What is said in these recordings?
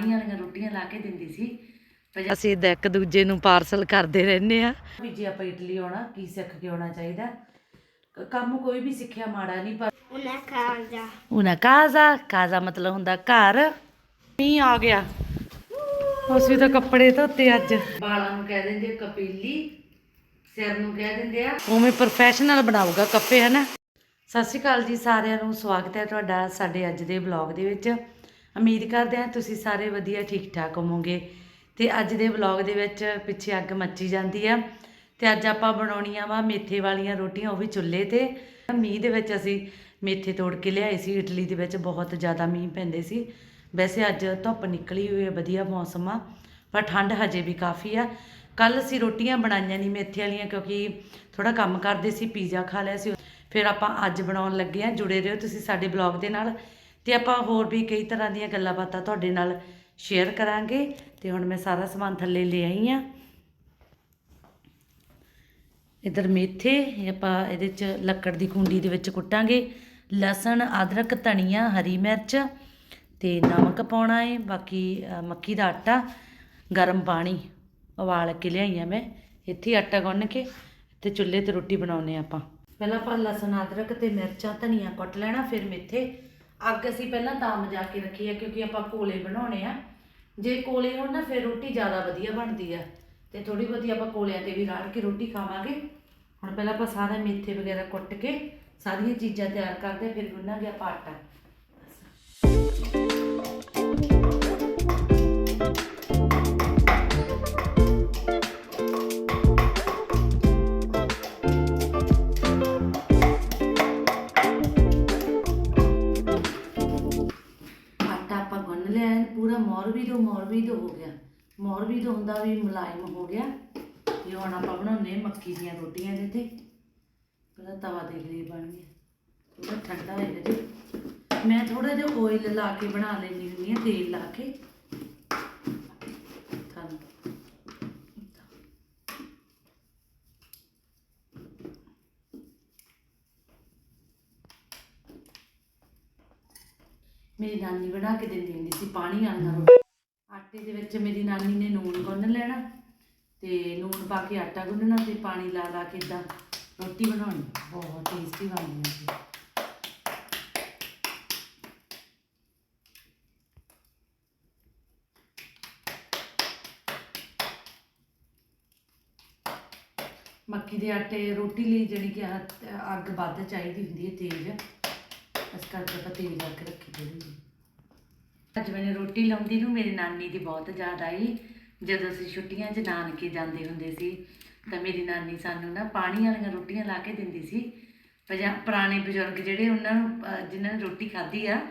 ਪਾਣੀ ਵਾਲੀਆਂ ਰੋਟੀਆਂ ਲਾ ਕੇ ਦਿੰਦੀ ਸੀ। ਅਸੀਂ ਇਦਾਂ ਇੱਕ ਦੂਜੇ ਨੂੰ ਪਾਰਸਲ ਕਰਦੇ ਰਹਿੰਦੇ ਆ ਵੀ ਜੇ ਆਪਾਂ ਇਟਲੀ ਆਉਣਾ ਕੀ ਸਿੱਖ ਕੇ ਆਉਣਾ ਚਾਹੀਦਾ? ਕੰਮ ਕੋਈ ਵੀ ਸਿੱਖਿਆ ਮਾੜਾ ਨਹੀਂ ਪਰ una casa. Casa? ਮਤਲਬ ਹੁੰਦਾ ਘਰ। ਮੀਂਹ ਆ ਗਿਆ। ਅਸੀਂ ਤਾਂ ਕੱਪੜੇ ਧੋਤੇ ਅੱਜ। ਵਾਲਾਂ ਨੂੰ ਕਹਿ ਦਿੰਦੇ ਕਪੀਲੀ ਸਿਰ ਨੂੰ ਕਹਿ ਦਿੰਦੇ ਆ। ਉਵੇਂ ਪ੍ਰੋਫੈਸ਼ਨਲ ਬਣਾਊਗਾ ਕੱਪੇ ਹਨਾ? ਸਤਿ ਸ਼੍ਰੀ ਅਕਾਲ ਜੀ ਸਾਰਿਆਂ ਨੂੰ। ਸਵਾਗਤ ਹੈ ਤੁਹਾਡਾ ਸਾਡੇ ਅੱਜ ਦੇ ਵਲੌਗ ਦੇ ਵਿੱਚ। ਉਮੀਦ ਕਰਦੇ ਹਾਂ ਤੁਸੀਂ ਸਾਰੇ ਵਧੀਆ ਠੀਕ ਠਾਕ ਹੋਵੋਗੇ। ਤੇ ਅੱਜ ਦੇ ਵਲੌਗ ਦੇ ਵਿੱਚ ਪਿੱਛੇ ਅੱਗ ਮੱਚੀ ਜਾਂਦੀ ਆ। ਤੇ ਅੱਜ ਆਪਾਂ ਬਣਾਉਣੀਆਂ ਵਾ ਮੇਥੇ ਵਾਲੀਆਂ ਰੋਟੀਆਂ, ਉਹ ਵੀ ਚੁੱਲ੍ਹੇ ਤੇ। ਮੀਂਹ ਦੇ ਵਿੱਚ ਅਸੀਂ ਮੇਥੇ ਤੋੜ ਕੇ ਲਿਆਏ ਸੀ। ਇਟਲੀ ਦੇ ਵਿੱਚ ਬਹੁਤ ਜ਼ਿਆਦਾ ਮੀਂਹ ਪੈਂਦੇ ਸੀ। ਵੈਸੇ ਅੱਜ ਧੁੱਪ ਨਿਕਲੀ ਹੋਈ ਹੈ, ਵਧੀਆ ਮੌਸਮ ਆ। ਪਰ ਠੰਡ ਹਜੇ ਵੀ ਕਾਫੀ ਆ। ਕੱਲ ਅਸੀਂ ਰੋਟੀਆਂ ਬਣਾਈਆਂ ਨਹੀਂ ਮੇਥੇ ਵਾਲੀਆਂ ਕਿਉਂਕਿ ਥੋੜਾ ਕੰਮ ਕਰਦੇ ਸੀ, ਪੀਜ਼ਾ ਖਾ ਲਿਆ ਸੀ। ਫਿਰ ਆਪਾਂ ਅੱਜ ਬਣਾਉਣ ਲੱਗੇ ਆ ਜੁੜੇ ਰਹੋ ਤੁਸੀਂ ਸਾਡੇ ਬਲੌਗ ਦੇ ਨਾਲ। ਤੇ ਆਪਾਂ ਹੋਰ ਵੀ ਕਈ ਤਰ੍ਹਾਂ ਦੀਆਂ ਗੱਲਾਂ ਬਾਤਾਂ ਤੁਹਾਡੇ ਨਾਲ ਸ਼ੇਅਰ ਕਰਾਂਗੇ ਤੇ ਹੁਣ ਮੈਂ ਸਾਰਾ ਸਮਾਨ ਥੱਲੇ ਲੈ ਆਈ ਆ। ਇਧਰ ਮੇਥੇ ਆਪਾਂ ਇਹਦੇ ਚ ਲੱਕੜ ਦੀ ਕੁੰਡੀ ਦੇ ਵਿੱਚ ਕੁੱਟਾਂਗੇ, ਲਸਣ, ਅਦਰਕ, ਧਨੀਆ, ਹਰੀ ਮਿਰਚ ਤੇ ਨਮਕ ਪਾਉਣਾ ਹੈ ਬਾਕੀ ਮੱਕੀ ਦਾ ਆਟਾ, ਗਰਮ ਪਾਣੀ ਉਬਾਲ ਕੇ ਲਿਆਈਆਂ ਮੈਂ, ਇੱਥੇ ਆਟਾ ਗੁੰਨ ਕੇ ਤੇ ਚੁੱਲ੍ਹੇ ਤੇ ਰੋਟੀ ਬਣਾਉਨੇ ਆਪਾਂ। ਪਹਿਲਾਂ ਆਪਾਂ ਲਸਣ, ਅਦਰਕ ਤੇ ਮਿਰਚਾਂ, ਧਨੀਆ ਕੁੱਟ ਲੈਣਾ, ਫਿਰ ਮੇਥੇ ਅੱਗ ਅਸੀਂ ਪਹਿਲਾਂ ਤਾਂ ਮਜਾ ਕੇ ਰੱਖੀ ਆ, ਕਿਉਂਕਿ ਆਪਾਂ ਕੋਲੇ ਬਣਾਉਣੇ ਆ। ਜੇ ਕੋਲੇ ਹੋਣ ਨਾ, ਫਿਰ ਰੋਟੀ ਜ਼ਿਆਦਾ ਵਧੀਆ ਬਣਦੀ ਆ। ਤੇ ਥੋੜੀ ਬਹੁਤੀ ਆਪਾਂ ਕੋਲਿਆਂ ਤੇ ਵੀ ਰਾੜ ਕੇ ਰੋਟੀ ਖਾਵਾਂਗੇ। ਹੁਣ ਪਹਿਲਾਂ ਆਪਾਂ ਸਾਰਾ ਮੇਥੇ ਵਗੈਰਾ ਕੁੱਟ ਕੇ ਸਾਰੀਆਂ ਚੀਜ਼ਾਂ ਤਿਆਰ ਕਰਦੇ ਫਿਰ ਗੁੰਨਾਂਗੇ ਆਪਾਂ ਆਟਾ ਆਟਾ। ਮੌਰਵੀ ਤੋਂ ਹੁੰਦਾ ਵੀ ਮੁਲਾਇਮ ਹੋ ਗਿਆ। ਇਹ ਹੁਣ ਆਪਾਂ ਬਣਾਉਨੇ ਮੱਕੀ ਦੀਆਂ ਰੋਟੀਆਂ ਦੇ ਤੇ ਪਹਿਲਾਂ ਤਵਾ ਦੇਖ ਲਈ ਬਣ ਗਿਆ। ਥੋੜਾ ਠੰਡਾ ਹੋਏਗਾ ਜੀ। ਮੈਂ ਥੋੜਾ ਜਿਹਾ ਓਇਲ ਲਾ ਕੇ ਬਣਾ ਲੈਂਦੀ ਹੁੰਦੀ ਹਾਂ, ਤੇਲ ਲਾ ਕੇ। ਮੇਰੀ ਨਾਨੀ ਬਣਾ ਕੇ ਦਿੰਦੀ ਹੁੰਦੀ ਸੀ, ਪਾਣੀ ਵਾਲੀਆਂ ਆਟੇ ਦੇ ਵਿੱਚ ਮੇਰੀ ਨਾਨੀ ਨੇ ਨੂਣ ਗੁੰਨ ਲੈਣਾ ਤੇ ਨੂਣ ਪਾ ਕੇ ਆਟਾ ਗੁੰਨਣਾ ਤੇ ਪਾਣੀ ਲਾ ਲਾ ਕੇ ਇਦਾਂ ਰੋਟੀ ਬਣਾਉਣੀ। ਬਹੁਤ ਟੇਸਟੀ ਬਣਦੀ ਸੀ। ਮੱਕੀ ਦੇ ਆਟੇ, ਰੋਟੀ ਲਈ ਜਿਹੜੀ ਕਿ ਅੱਗ ਵੱਧ ਚਾਹੀਦੀ ਹੁੰਦੀ ਹੈ ਤੇਜ਼। ਇਸ ਕਰਕੇ ਆਪਾਂ ਤੇਜ਼ ਅੱਗ ਰੱਖੀ ਦੀ ਅੱਜ ਮੈਨੂੰ ਰੋਟੀ ਲਾਉਂਦੀ ਨੂੰ ਮੇਰੀ ਨਾਨੀ ਦੀ ਬਹੁਤ ਯਾਦ ਆਈ। ਜਦੋਂ ਅਸੀਂ ਛੁੱਟੀਆਂ 'ਚ ਨਾਨਕੇ ਜਾਂਦੇ ਹੁੰਦੇ ਸੀ, ਤਾਂ ਮੇਰੀ ਨਾਨੀ ਸਾਨੂੰ ਨਾ ਪਾਣੀ ਵਾਲੀਆਂ ਰੋਟੀਆਂ ਲਾ ਕੇ ਦਿੰਦੀ ਸੀ। ਪੰਜਾ- ਪੁਰਾਣੇ ਬਜ਼ੁਰਗ ਜਿਹੜੇ ਉਹਨਾਂ ਨੂੰ, ਅਹ, ਜਿਨ੍ਹਾਂ ਨੇ ਰੋਟੀ ਖਾਧੀ ਆ,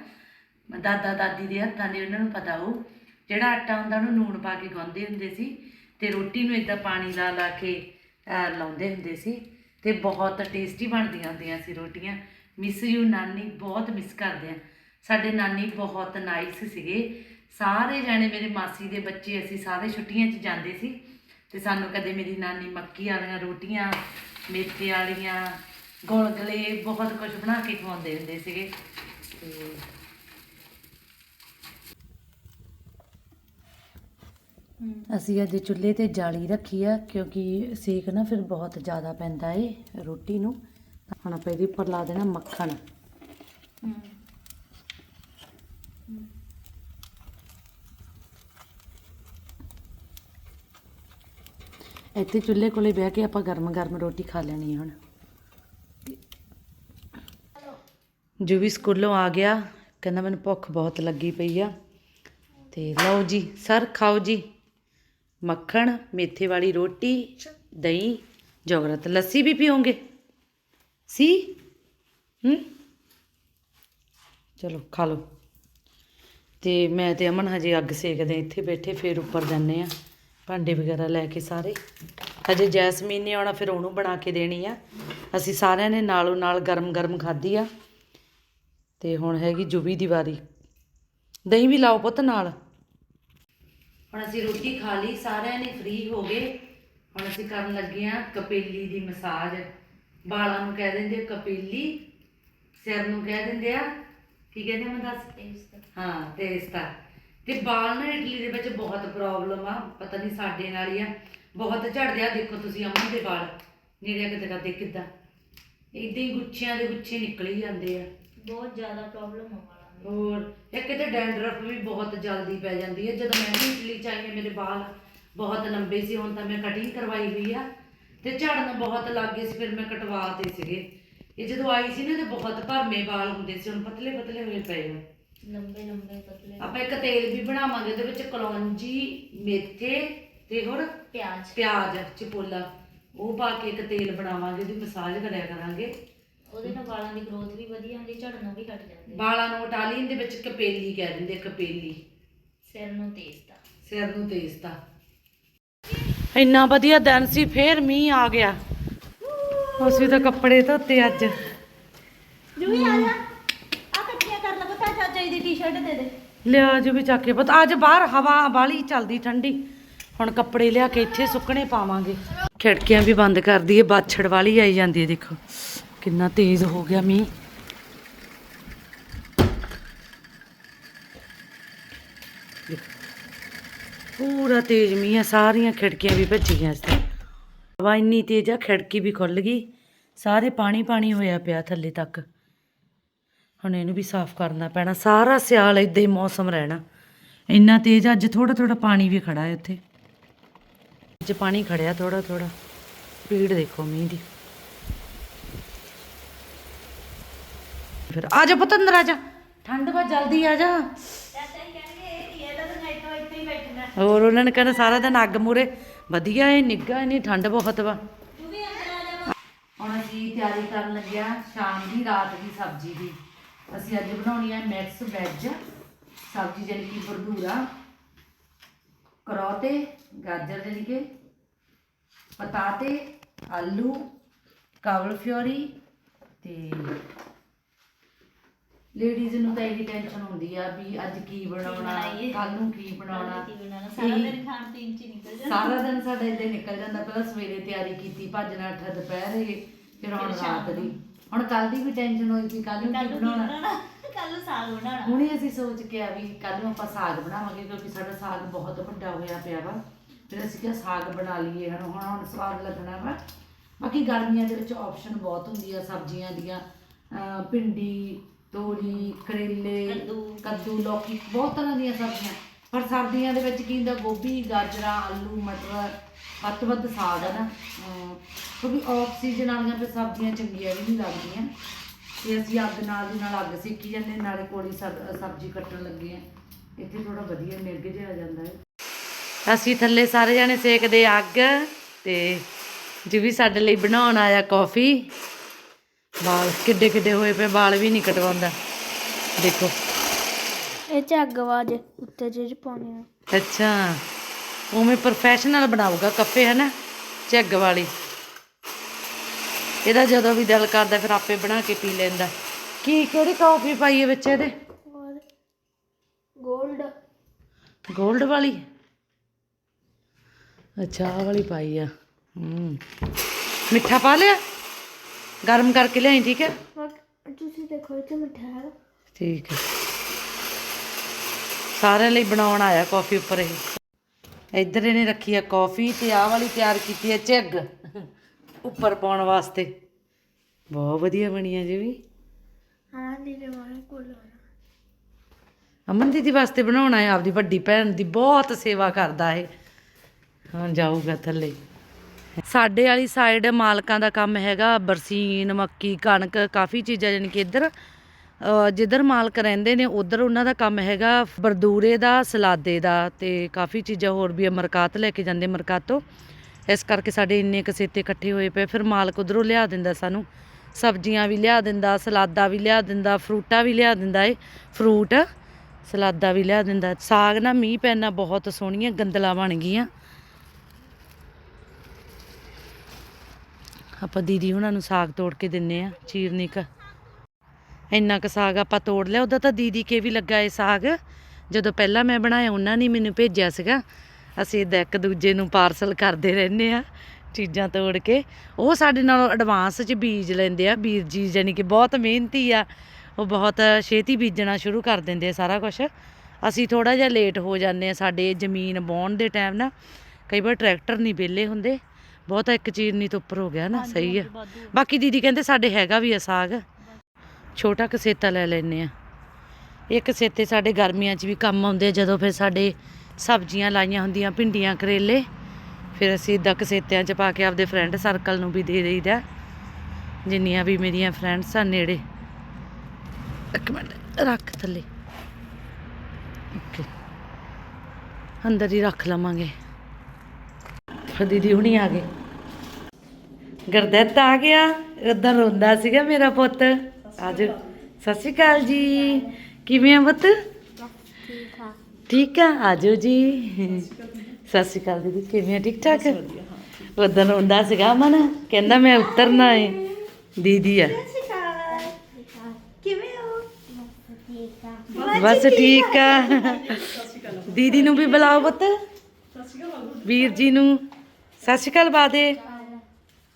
ਦਾਦਾ ਦਾਦੀ ਦੇ ਹੱਥਾਂ ਦੇ ਉਹਨਾਂ ਨੂੰ ਪਤਾ ਉਹ ਜਿਹੜਾ ਆਟਾ ਹੁੰਦਾ ਉਹਨੂੰ ਨੂਣ ਪਾ ਕੇ ਗੁੰਨਦੇ ਹੁੰਦੇ ਸੀ ਤੇ ਰੋਟੀ ਨੂੰ ਇਦਾਂ ਪਾਣੀ ਲਾ ਲਾ ਕੇ, ਅਹ, ਲਾਉਂਦੇ ਹੁੰਦੇ ਸੀ ਤੇ ਬਹੁਤ ਟੇਸਟੀ ਬਣਦੀਆਂ ਹੁੰਦੀਆਂ ਸੀ ਰੋਟੀਆਂ। ਮਿਸ ਯੂ ਨਾਨੀ, ਬਹੁਤ ਮਿਸ ਕਰਦੇ ਆ। ਸਾਡੇ ਨਾਨੀ ਬਹੁਤ ਨਾਈਸ ਸੀਗੇ। ਸਾਰੇ ਜਾਣੇ ਮੇਰੇ ਮਾਸੀ ਦੇ ਬੱਚੇ, ਅਸੀਂ ਸਾਰੇ ਛੁੱਟੀਆਂ 'ਚ ਜਾਂਦੇ ਸੀ ਤੇ ਸਾਨੂੰ ਕਦੇ ਮੇਰੀ ਨਾਨੀ ਮੱਕੀ ਵਾਲੀਆਂ ਰੋਟੀਆਂ, ਮੇਥੇ ਵਾਲੀਆਂ, ਗੁਲਗੁਲੇ ਬਹੁਤ ਕੁਝ ਬਣਾ ਕੇ ਖਵਾਉਂਦੇ ਹੁੰਦੇ ਸੀਗੇ। ਤੇ ਅਸੀਂ ਅੱਜ ਚੁੱਲ੍ਹੇ ਤੇ ਜਾਲੀ ਰੱਖੀ ਆ, ਕਿਉਂਕਿ ਸੇਕ ਨਾ ਫਿਰ ਬਹੁਤ ਜ਼ਿਆਦਾ ਪੈਂਦਾ ਏ ਰੋਟੀ ਨੂੰ। ਹੁਣ ਆਪਾਂ ਇਹਦੇ ਉੱਪਰ ਲਾ ਦੇਣਾ ਮੱਖਣ। ਇੱਥੇ ਚੁੱਲ੍ਹੇ ਕੋਲੇ ਬਹਿ ਕੇ ਆਪਾਂ ਗਰਮ ਗਰਮ ਰੋਟੀ ਖਾ ਲੈਣੀ ਹੁਣ। ਜੋ ਵੀ ਸਕੂਲੋਂ ਆ ਗਿਆ, ਕਹਿੰਦਾ ਮੈਨੂੰ ਭੁੱਖ ਬਹੁਤ ਲੱਗੀ ਪਈ ਆ। ਤੇ ਲਓ ਜੀ, ਸਰ ਖਾਓ ਜੀ। ਮੱਖਣ, ਮੇਥੇ ਵਾਲੀ ਰੋਟੀ, ਦਹੀਂ, ਜੋਗਰਤ। ਲੱਸੀ ਵੀ ਪੀਓਗੇ? ਸੀ? ਹੂੰ? ਚਲੋ, ਖਾ ਲਓ। ਤੇ ਮੈਂ ਤੇ ਅਮਨ ਹਜੇ ਅੱਗ ਸੇਕਦੇ ਇੱਥੇ ਬੈਠੇ ਫਿਰ ਉੱਪਰ ਜਾਂਦੇ ਆ ਭਾਂਡੇ ਵਗੈਰਾ ਲੈ ਕੇ ਸਾਰੇ। ਹਜੇ ਜੈਸਮੀਨ ਨੇ ਆਉਣਾ ਫਿਰ ਉਹਨੂੰ ਬਣਾ ਕੇ ਦੇਣੀ ਆ। ਅਸੀਂ ਸਾਰਿਆਂ ਨੇ ਨਾਲੋਂ ਨਾਲ ਗਰਮ ਗਰਮ ਖਾਧੀ ਆ। ਤੇ ਹੁਣ ਹੈਗੀ ਜੁਬੀ ਦੀ ਵਾਰੀ। ਦਹੀਂ ਵੀ ਲਾਓ ਪੁੱਤ ਨਾਲ। ਹੁਣ ਅਸੀਂ ਰੋਟੀ ਖਾ ਲਈ ਸਾਰਿਆਂ ਨੇ ਫ੍ਰੀ ਹੋ ਗਏ। ਹੁਣ ਅਸੀਂ ਕਰਨ ਲੱਗੇ ਆ ਕਪੇਲੀ ਦੀ ਮਸਾਜ। ਵਾਲਾਂ ਨੂੰ ਕਹਿ ਦਿੰਦੇ ਕਪੇਲੀ ਸਿਰ ਨੂੰ ਕਹਿ ਦਿੰਦੇ ਆ। ਕੀ ਕਹਿੰਦੇ ਮੈਂ ਦੱਸ? ਹਾਂ ਤੇਸਤਾ ਤੇ ਬਾਲ ਨਾ ਇਟਲੀ ਦੇ ਵਿੱਚ ਬਹੁਤ ਪ੍ਰੋਬਲਮ ਆ ਪਤਾ ਨਹੀਂ ਸਾਡੇ ਨਾਲ ਹੀ ਆ। ਬਹੁਤ ਝੜਦੇ ਆ ਦੇਖੋ ਤੁਸੀਂ ਅਮਨ ਦੇ ਵਾਲ ਨੇੜੇ ਕਿਤੇ ਕਰਦੇ ਕਿੱਦਾਂ। ਇਦਾਂ ਹੀ ਗੁੱਛਿਆਂ ਦੇ ਗੁੱਛੇ ਨਿਕਲ ਹੀ ਜਾਂਦੇ ਆ। ਬਹੁਤ ਜ਼ਿਆਦਾ ਪ੍ਰੋਬਲਮ ਹੋ ਵਾਲਾ ਹੋਰ ਇੱਕ ਤੇ ਡੈਂਡਰਫ ਵੀ ਬਹੁਤ ਜਲਦੀ ਪੈ ਜਾਂਦੀ ਹੈ ਜਦੋਂ ਮੈਂ ਵੀ ਇਟਲੀ ਚ ਆਈ ਹਾਂ ਮੇਰੇ ਵਾਲ ਬਹੁਤ ਲੰਬੇ ਸੀ ਹੁਣ ਤਾਂ ਮੈਂ ਕਟਿੰਗ ਕਰਵਾਈ ਹੋਈ ਆ। ਤੇ ਝੜਨ ਬਹੁਤ ਲੱਗ ਗਏ ਸੀ ਫਿਰ ਮੈਂ ਕਟਵਾਤੇ ਸੀਗੇ। ਇਹ ਜਦੋਂ ਆਈ ਸੀ ਨਾ ਤੇ ਬਹੁਤ ਭਰਮੇ ਵਾਲ ਹੁੰਦੇ ਸੀ ਹੁਣ ਪਤਲੇ ਪਤਲੇ ਹੋਏ ਪਏ ਆ। ਲੰਬੇ ਲੰਬੇ ਪਤਲੇ। ਆਪਾਂ ਇੱਕ ਤੇਲ ਵੀ ਬਣਾਵਾਂਗੇ ਉਹਦੇ ਵਿੱਚ ਕਲੌਂਜੀ ਮੇਥੇ ਤੇ ਹੋਰ ਪਿਆਜ਼। ਪਿਆਜ਼ ਚਪੋਲਾ। ਉਹ ਪਾ ਕੇ ਇੱਕ ਤੇਲ ਬਣਾਵਾਂਗੇ ਉਹਦੀ ਮਸਾਜ ਕਰਿਆ ਕਰਾਂਗੇ। ਉਹਦੇ ਨਾਲ ਵਾਲਾਂ ਦੀ ਗਰੋਥ ਵੀ ਵਧੀਆ ਹੁੰਦੀ ਝੜਨੋਂ ਵੀ ਹਟ ਜਾਂਦੇ। ਵਾਲਾਂ ਨੂੰ ਇਟਾਲੀਅਨ ਦੇ ਵਿੱਚ ਕਪੇਲੀ ਕਹਿ ਦਿੰਦੇ ਕਪੇਲੀ। ਸਿਰ ਨੂੰ ਤੇਜ਼ ਦਾ ਸਿਰ ਨੂੰ ਤੇਜ਼ਤਾ ਇੰਨਾ ਵਧੀਆ ਦਿਨ ਸੀ ਫੇਰ ਮੀਂਹ ਆ ਗਿਆ। ਅਸੀਂ ਤਾਂ ਕੱਪੜੇ ਧੋਤੇ ਅੱਜ। ਜੂਈ ਆ ਜਾ ਆ ਇਕੱਠੀਆਂ ਕਰ ਲਗੋ ਤਾਂ ਚਾਚਾ ਦੇ ਦੇ। ਲਿਆ ਜੋ ਵੀ ਚੱਕ ਕੇ। ਪਤਾ ਅੱਜ ਬਾਹਰ ਹਵਾ ਬਾਲੀ ਚੱਲਦੀ ਠੰਡੀ। ਹੁਣ ਕੱਪੜੇ ਲਿਆ ਕੇ ਇੱਥੇ ਸੁੱਕਣੇ ਪਾਵਾਂਗੇ। ਖਿੜਕੀਆਂ ਵੀ ਬੰਦ ਕਰ ਦਈਏ, ਬਾਛੜ ਵਾਲੀ ਆਈ ਜਾਂਦੀ ਹੈ, ਦੇਖੋ। ਕਿੰਨਾ ਤੇਜ਼ ਹੋ ਗਿਆ ਮੀਂਹ। ਪੂਰਾ ਤੇਜ਼ ਮੀਂਹ ਆ, ਸਾਰੀਆਂ ਖਿੜਕੀਆਂ ਵੀ ਭੱਜੀਆਂ ਇਸ ਤੇ ਹਵਾ ਇੰਨੀ ਤੇਜ਼ ਆ, ਖਿੜਕੀ ਵੀ ਖੁੱਲ ਗਈ। ਸਾਰੇ ਪਾਣੀ ਪਾਣੀ ਹੋਇਆ ਪਿਆ ਥੱਲੇ ਤੱਕ। ਹੁਣ ਇਹਨੂੰ ਵੀ ਸਾਫ਼ ਕਰਨਾ ਪੈਣਾ। ਸਾਰਾ ਸਿਆਲ ਇਦਾਂ ਹੀ ਮੌਸਮ ਰਹਿਣਾ। ਇੰਨਾ ਤੇਜ਼ ਅੱਜ ਥੋੜਾ ਥੋੜਾ ਪਾਣੀ ਵੀ ਖੜਾ ਹੈ ਉੱਥੇ। ਅੱਜ ਪਾਣੀ ਖੜਿਆ ਥੋੜਾ ਥੋੜਾ ਸਪੀਡ ਦੇਖੋ ਮੀਂਹ ਦੀ। ਫਿਰ ਆ ਜਾ ਪੁੱਤ ਆ ਜਾ। ਠੰਡ ਵਾ ਜਲਦੀ ਆ ਜਾ। ਹੋਰ ਉਹਨਾਂ ਨੇ ਕਹਿੰਦਾ ਸਾਰਾ ਦਿਨ ਅੱਗ ਮੂਰੇ ਵਧੀਆ ਹੈ ਨਿੱਗਾ ਨਹੀਂ ਠੰਡ ਬਹੁਤ ਵਾ। ਹੁਣ ਅਸੀਂ ਤਿਆਰੀ ਕਰਨ ਲੱਗਿਆ ਸ਼ਾਮ ਦੀ, ਰਾਤ ਦੀ ਸਬਜ਼ੀ ਦੀ। ਅਸੀਂ ਅੱਜ ਬਣਾਉਣੀ ਹੈ ਮਿਕਸ ਵੈਜ ਸਬਜ਼ੀ ਜਾਨੀ ਕਿ ਭਰਦੂਰਾ ਕਰੋਤੇ ਗਾਜਰ ਜਾਨੀ ਕਿ ਪਤਾਤੇ ਆਲੂ ਕਾਵਲ ਫਿਓਰੀ ਤੇ ਲੇਡੀਜ਼ ਨੂੰ ਤਾਂ ਇਹੀ ਟੈਨਸ਼ਨ ਹੁੰਦੀ ਆ ਵੀ ਅੱਜ ਕੀ ਬਣਾਉਣਾ? ਕੱਲ ਨੂੰ ਕੀ ਬਣਾਉਣਾ। ਸਾਰਾ ਇਹੀ- ਦਿਨ ਖਾਣ ਪੀਣ ਚ ਨਿਕਲ ਜਾਂਦਾ। ਸਾਰਾ ਦਿਨ ਸਾਡਾ ਇਦਾਂ ਨਿਕਲ ਜਾਂਦਾ। ਪਹਿਲਾਂ ਸਵੇਰੇ ਤਿਆਰੀ ਕੀਤੀ ਭੱਜਣਾ ਅੱਠ ਦੁਪਹਿਰੇ ਫਿਰ ਹੁਣ ਫਿਰ ਸ਼ਾਮ ਰਾਤ ਦੀ। ਹੁਣ ਕੱਲ ਦੀ ਵੀ ਟੈਨਸ਼ਨ ਹੋਈ ਸੀ ਕੱਲ ਨੂੰ ਕੀ ਬਣਾਉਣਾ? ਕੱਲ ਨੂੰ ਸਾਗ ਬਣਾਉਣਾ। ਹੁਣੇ ਅਸੀਂ ਸੋਚ ਕੇ ਆ ਵੀ ਕੱਲ ਨੂੰ ਆਪਾਂ ਸਾਗ ਬਣਾਵਾਂਗੇ ਕਿਉਂਕਿ ਸਾਡਾ ਸਾਗ ਬਹੁਤ ਵੱਡਾ ਹੋਇਆ ਪਿਆ ਵਾ। ਫਿਰ ਅਸੀਂ ਕਿਹਾ ਸਾਗ ਬਣਾ ਲਈਏ ਹੁਣ ਹੁਣ ਹੁਣ ਸਵਾਦ ਲੱਗਣਾ ਵਾ। ਬਾਕੀ ਗਰਮੀਆਂ ਦੇ ਵਿੱਚ ਆਪਸ਼ਨ ਬਹੁਤ ਹੁੰਦੀ ਆ ਸਬਜ਼ੀਆਂ ਦੀਆਂ। ਭਿੰਡੀ ਤੋਰੀ ਕਰੇਲੇ ਕੱਦੂ। ਕੱਦੂ ਲੌਕੀ ਬਹੁਤ ਤਰ੍ਹਾਂ ਦੀਆਂ ਸਬਜ਼ੀਆਂ। ਪਰ ਸਰਦੀਆਂ ਦੇ ਵਿੱਚ ਕੀ ਹੁੰਦਾ ਗੋਭੀ ਗਾਜਰਾਂ ਆਲੂ ਮਟਰ ਵੱਧ ਤੋਂ ਵੱਧ ਸਾਗ ਹੈ ਨਾ ਕਿਉਂਕਿ ਆਫ ਸੀਜ਼ਨ ਵਾਲੀਆਂ ਫਿਰ ਸਬਜ਼ੀਆਂ ਚੰਗੀਆਂ ਵੀ ਨਹੀਂ ਲੱਗਦੀਆਂ। ਤੇ ਅਸੀਂ ਅੱਗ ਨਾਲ ਦੀ ਨਾਲ ਅੱਗ ਸੇਕੀ ਜਾਂਦੇ ਨਾਲੇ ਕੋਲੀ ਸਬ- ਸਬਜ਼ੀ ਕੱਟਣ ਲੱਗੇ ਆ। ਇੱਥੇ ਥੋੜਾ ਵਧੀਆ ਨਿੱਘ ਜਿਹਾ ਜਾਂਦਾ ਹੈ। ਅਸੀਂ ਥੱਲੇ ਸਾਰੇ ਜਾਣੇ ਸੇਕਦੇ ਅੱਗ ਤੇ ਜੀ ਵੀ ਸਾਡੇ ਲਈ ਬਣਾਉਣ ਆਇਆ ਕਾਫੀ। ਵਾਲ ਕਿੱਡੇ ਕਿੱਡੇ ਹੋਏ ਪਏ ਵਾਲ ਵੀ ਨਹੀਂ ਕਟਵਾਉਂਦਾ। ਦੇਖੋ। ਇਹ ਚ ਅੱਗ ਵਾਜ ਉੱਤੇ ਜੇ ਪਾਉਣੀ ਆ। ਅੱਛਾ। ਉਵੇਂ ਪ੍ਰੋਫੈਸ਼ਨਲ ਬਣਾਊਗਾ ਕੱਪੇ ਹੈ ਨਾ ਝੱਗ ਵਾਲੀ। ਇਹਦਾ ਜਦੋਂ ਵੀ ਦਿਲ ਕਰਦਾ ਫਿਰ ਆਪੇ ਬਣਾ ਕੇ ਪੀ ਲੈਂਦਾ। ਕੀ ਕਿਹੜੀ ਕਾਫੀ ਪਾਈ ਹੈ ਵਿੱਚ ਇਹਦੇ? ਔਰ 골ਡ 골ਡ ਵਾਲੀ? ਅੱਛਾ ਆਹ ਵਾਲੀ ਪਾਈ ਆ। ਹੂੰ। ਮਿੱਠਾ ਪਾ ਲਿਆ? ਗਰਮ ਕਰਕੇ ਲਿਆਈ ਠੀਕ ਹੈ? ਤੁਸੀਂ ਦੇਖੋ ਇੱਥੇ ਮਿੱਠਾ ਹੈ। ਠੀਕ ਹੈ। ਸਾਰਿਆਂ ਲਈ ਬਣਾਉਣ ਆਇਆ ਕਾਫੀ ਉੱਪਰ ਇਹ। ਇੱਧਰ ਇਹਨੇ ਰੱਖੀ ਆ ਕਾਫੀ ਤੇ ਆਹ ਵਾਲੀ ਤਿਆਰ ਕੀਤੀ ਹੈ ਝੱਗ ਉੱਪਰ ਪਾਉਣ ਵਾਸਤੇ। ਬਹੁਤ ਵਧੀਆ ਬਣੀ ਆ ਜੀ ਵੀ। ਹਾਂ ਦੀਦੀ ਵਾਲੇ ਕੋਲ ਅਮਨ ਦੀਦੀ ਵਾਸਤੇ ਬਣਾਉਣਾ ਹੈ ਆਪਦੀ ਵੱਡੀ ਭੈਣ ਦੀ ਬਹੁਤ ਸੇਵਾ ਕਰਦਾ ਹੈ ਹਾਂ ਜਾਊਗਾ ਥੱਲੇ। ਸਾਡੇ ਵਾਲੀ ਸਾਈਡ ਮਾਲਕਾਂ ਦਾ ਕੰਮ ਹੈਗਾ ਬਰਸੀਨ ਮੱਕੀ ਕਣਕ ਕਾਫੀ ਚੀਜ਼ਾਂ ਜਾਣੀ ਕਿ ਇੱਧਰ ਜਿੱਧਰ ਮਾਲਕ ਰਹਿੰਦੇ ਨੇ ਉਧਰ ਉਹਨਾਂ ਦਾ ਕੰਮ ਹੈਗਾ ਬਰਦੂਰੇ ਦਾ ਸਲਾਦੇ ਦਾ ਤੇ ਕਾਫੀ ਚੀਜ਼ਾਂ ਹੋਰ ਵੀ ਆ, ਮਰਕਾਤ ਲੈ ਕੇ ਜਾਂਦੇ ਮਰਕਾਤੋਂ। ਇਸ ਕਰਕੇ ਸਾਡੇ ਇੰਨੇ ਕਸੇਤੇ ਇਕੱਠੇ ਹੋਏ ਪਏ। ਫਿਰ ਮਾਲਕ ਉਧਰੋਂ ਲਿਆ ਦਿੰਦਾ ਸਾਨੂੰ। ਸਬਜ਼ੀਆਂ ਵੀ ਲਿਆ ਦਿੰਦਾ ਸਲਾਦਾ ਵੀ ਲਿਆ ਦਿੰਦਾ ਫਰੂਟਾ ਵੀ ਲਿਆ ਦਿੰਦਾ ਏ। ਫਰੂਟ ਸਲਾਦਾ ਵੀ ਲਿਆ ਦਿੰਦਾ। ਸਾਗ ਨਾ ਮੀਂਹ ਪੈਣਾ ਬਹੁਤ ਸੋਹਣੀਆਂ ਗੰਦਲਾਂ ਬਣ ਗਈਆਂ। ਆਪਾਂ ਦੀਦੀ ਉਹਨਾਂ ਨੂੰ ਸਾਗ ਤੋੜ ਕੇ ਦਿੰਨੇ ਆ ਚੀਰਨਿਕ ਇੰਨਾ ਕੁ ਸਾਗ ਆਪਾਂ ਤੋੜ ਲਿਆ ਉਹਦਾ ਤਾਂ ਦੀਦੀ ਕੇ ਵੀ ਲੱਗਾ ਏ ਸਾਗ। ਜਦੋਂ ਪਹਿਲਾਂ ਮੈਂ ਬਣਾਇਆ ਉਹਨਾਂ ਨੇ ਮੈਨੂੰ ਭੇਜਿਆ ਸੀਗਾ। ਅਸੀਂ ਏਦਾਂ ਇੱਕ ਦੂਜੇ ਨੂੰ ਪਾਰਸਲ ਕਰਦੇ ਰਹਿੰਦੇ ਆ ਚੀਜ਼ਾਂ ਤੋੜ ਕੇ। ਉਹ ਸਾਡੇ ਨਾਲੋਂ ਐਡਵਾਂਸ 'ਚ ਬੀਜ ਲੈਂਦੇ ਆ ਵੀਰ ਜੀ ਜਾਨੀ ਕਿ ਬਹੁਤ ਮਿਹਨਤੀ ਆ। ਉਹ ਬਹੁਤ ਛੇਤੀ ਬੀਜਣਾ ਸ਼ੁਰੂ ਕਰ ਦਿੰਦੇ ਆ ਸਾਰਾ ਕੁਝ ਅਸੀਂ ਥੋੜਾ ਜਿਹਾ ਲੇਟ ਹੋ ਜਾਂਦੇ ਆ ਸਾਡੇ ਜ਼ਮੀਨ ਵਾਹੁਣ ਦੇ ਟਾਈਮ ਨਾ। ਕਈ ਵਾਰ ਟਰੈਕਟਰ ਨਹੀਂ ਵਿਹਲੇ ਹੁੰਦੇ। ਬਹੁਤਾ ਇੱਕ ਚੀਰਨੀ ਤੋਂ ਉੱਪਰ ਹੋ ਗਿਆ ਨਾ ਸਹੀ ਆ। ਬਾਕੀ ਦੀਦੀ ਕਹਿੰਦੇ ਸਾਡੇ ਹੈਗਾ ਵੀ ਆ ਸਾਗ। ਛੋਟਾ ਕਸੇਤਾ ਲੈ ਲੈਨੇ ਆ ਇਹ ਕਸੇਤੇ ਸਾਡੇ ਗਰਮੀਆਂ 'ਚ ਵੀ ਕੰਮ ਆਉਂਦੇ ਆ, ਜਦੋਂ ਫਿਰ ਸਾਡੇ ਸਬਜ਼ੀਆਂ ਲਾਈਆਂ ਹੁੰਦੀਆਂ ਭਿੰਡੀਆਂ, ਕਰੇਲੇ, ਫਿਰ ਅਸੀਂ ਇਦਾਂ ਕਸੇਤਿਆਂ 'ਚ ਪਾ ਕੇ ਆਪਦੇ ਫਰੈਂਡ ਸਰਕਲ ਨੂੰ ਵੀ ਦੇ ਦੇਈਦਾ। ਜਿੰਨੀਆਂ ਵੀ ਮੇਰੀਆਂ ਫਰੈਂਡਸ ਆ ਨੇੜੇ। ਇੱਕ ਮਿੰਟ, ਰੱਖ ਥੱਲੇ। ਓਕੇ ਅੰਦਰ ਹੀ ਰੱਖ ਲਵਾਂਗੇ। ਫਿਰ ਦੀਦੀ ਹੁਣੀ ਆ ਗਏ। ਗਰਦੱਤ ਆ ਗਿਆ। ਉਦਾਂ ਰੋਂਦਾ ਸੀਗਾ ਮੇਰਾ ਪੁੱਤ। ਅੱਜ। ਸਤਿ ਸ਼੍ਰੀ ਅਕਾਲ ਜੀ। ਕਿਵੇਂ ਆ ਪੁੱਤ? ਠੀਕ ਆ ਠੀਕ ਆ ਆਜੋ ਜੀ। ਸਤਿ ਸ਼੍ਰੀ ਅਕਾਲ ਦੀਦੀ ਕਿਵੇਂ ਆ? ਠੀਕ ਠਾਕ ਉਦਾਂ ਰੋਂਦਾ ਸੀਗਾ ਮਨ ਕਹਿੰਦਾ ਮੈਂ ਉਤਰਨਾ ਏ। ਦੀਦੀ ਆ। ਬਸ ਠੀਕ ਆ। ਦੀਦੀ ਨੂੰ ਵੀ ਬੁਲਾਓ ਪੁੱਤ। ਵੀਰ ਜੀ ਨੂੰ। ਸਤਿ ਸ਼੍ਰੀ ਅਕਾਲ ਬਾਦੇ।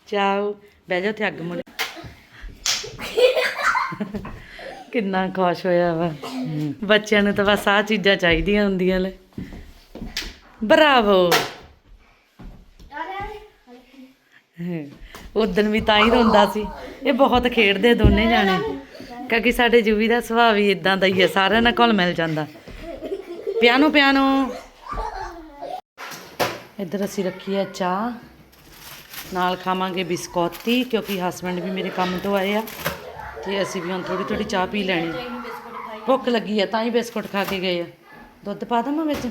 ਚਾਓ ਬਹਿ ਜਾ ਤੇ ਅੱਗ ਮੁੜੇ ਕਿੰਨਾ ਖੁਸ਼ ਹੋਇਆ ਵਾ। ਬੱਚਿਆਂ ਨੂੰ ਤਾਂ ਬਸ ਆਹ ਚੀਜ਼ਾਂ ਚਾਹੀਦੀਆਂ ਹੁੰਦੀਆਂ ਲੈ ਬਰਾਵੋ। ਉਦੋਂ ਵੀ ਤਾਂ ਹੀ ਰੋਂਦਾ ਸੀ। ਇਹ ਬਹੁਤ ਖੇਡਦੇ ਦੋਨੇ ਜਾਣੇ। ਕਿਉਂਕਿ ਸਾਡੇ ਜੂਵੀ ਦਾ ਸੁਭਾਅ ਵੀ ਇਦਾਂ ਦਾ ਹੀ ਹੈ, ਸਾਰਿਆਂ ਨਾਲ ਘੁਲ ਮਿਲ ਜਾਂਦਾ। Piano piano. ਇੱਧਰ ਅਸੀਂ ਰੱਖੀ ਹੈ ਚਾਹ। ਨਾਲ ਖਾਵਾਂਗੇ ਬਿਸਕੌਤੀ, ਕਿਉਂਕਿ ਹਸਬੰਡ ਵੀ ਮੇਰੇ ਕੰਮ ਤੋਂ ਆਏ ਆ। ਤੇ ਅਸੀਂ ਵੀ ਹੁਣ ਥੋੜੀ ਥੋੜੀ ਚਾਹ ਪੀ ਲੈਣੀ। ਭੁੱਖ ਲੱਗੀ ਆ ਤਾਂ ਹੀ ਬਿਸਕੁਟ ਖਾ ਕੇ ਗਏ ਆ। ਦੁੱਧ ਪਾ ਦਵਾਂ ਵਿੱਚ?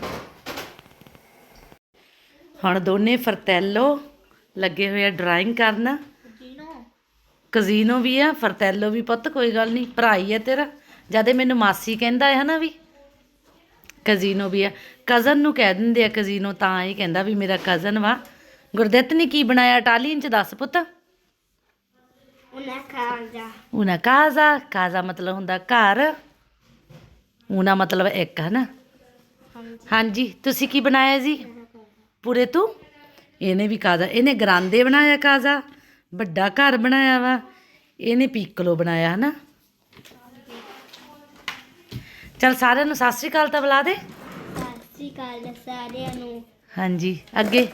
ਹੁਣ ਦੋਨੇ ਫਰਤੈਲੋ ਲੱਗੇ ਹੋਏ ਆ ਡਰਾਇੰਗ ਕਰਨ। ਕਜ਼ੀਨੋ। ਵੀ ਆ ਫਰਤੈਲੋ ਵੀ ਪੁੱਤ ਕੋਈ ਗੱਲ ਨਹੀਂ ਭਰਾ ਹੀ ਆ ਤੇਰਾ। ਜਦੇ ਮੈਨੂੰ ਮਾਸੀ ਕਹਿੰਦਾ ਹੈ ਨਾ ਵੀ ਕਜ਼ੀਨੋ ਵੀ ਆ। ਕਜ਼ਨ ਨੂੰ ਕਹਿ ਦਿੰਦੇ ਆ ਕਜ਼ੀਨੋ ਤਾਂ ਹੀ ਕਹਿੰਦਾ ਵੀ ਮੇਰਾ ਕਜ਼ਨ ਵਾ। ਗੁਰਦਿੱਤ ਨੇ ਕੀ ਬਣਾਇਆ? ਇਟਾਲੀਅਨ ਚ ਦੱਸ ਪੁੱਤ। ਉਹਨਾਂ ਖਾਂਦਾ ਉਨਾ ਕਾਜ਼ਾ ਕਾਜ਼ਾ ਮਤਲਬ ਹੁੰਦਾ ਘਰ। ਉਨਾ ਮਤਲਬ ਇੱਕ ਹੈ ਨਾ ਹਾਂਜੀ ਤੁਸੀਂ ਕੀ ਬਣਾਇਆ ਜੀ? ਪੂਰੇ ਤੂੰ? ਇਹਨੇ ਵੀ ਕਾਜ਼ਾ ਇਹਨੇ ਗਰਾਂਦੇ ਬਣਾਇਆ ਕਾਜ਼ਾ ਵੱਡਾ ਘਰ ਬਣਾਇਆ ਵਾ। ਇਹਨੇ ਪੀਕਲੋ ਬਣਾਇਆ ਹਨਾ? ਚਲ ਸਾਰਿਆਂ ਨੂੰ ਸਤਿ ਸ੍ਰੀ ਅਕਾਲ ਤਾਂ ਬੁਲਾ ਦੇ। ਸਤਿ ਕਾਲ ਸਾਰਿਆਂ ਨੂੰ। ਹਾਂਜੀ ਅੱਗੇ।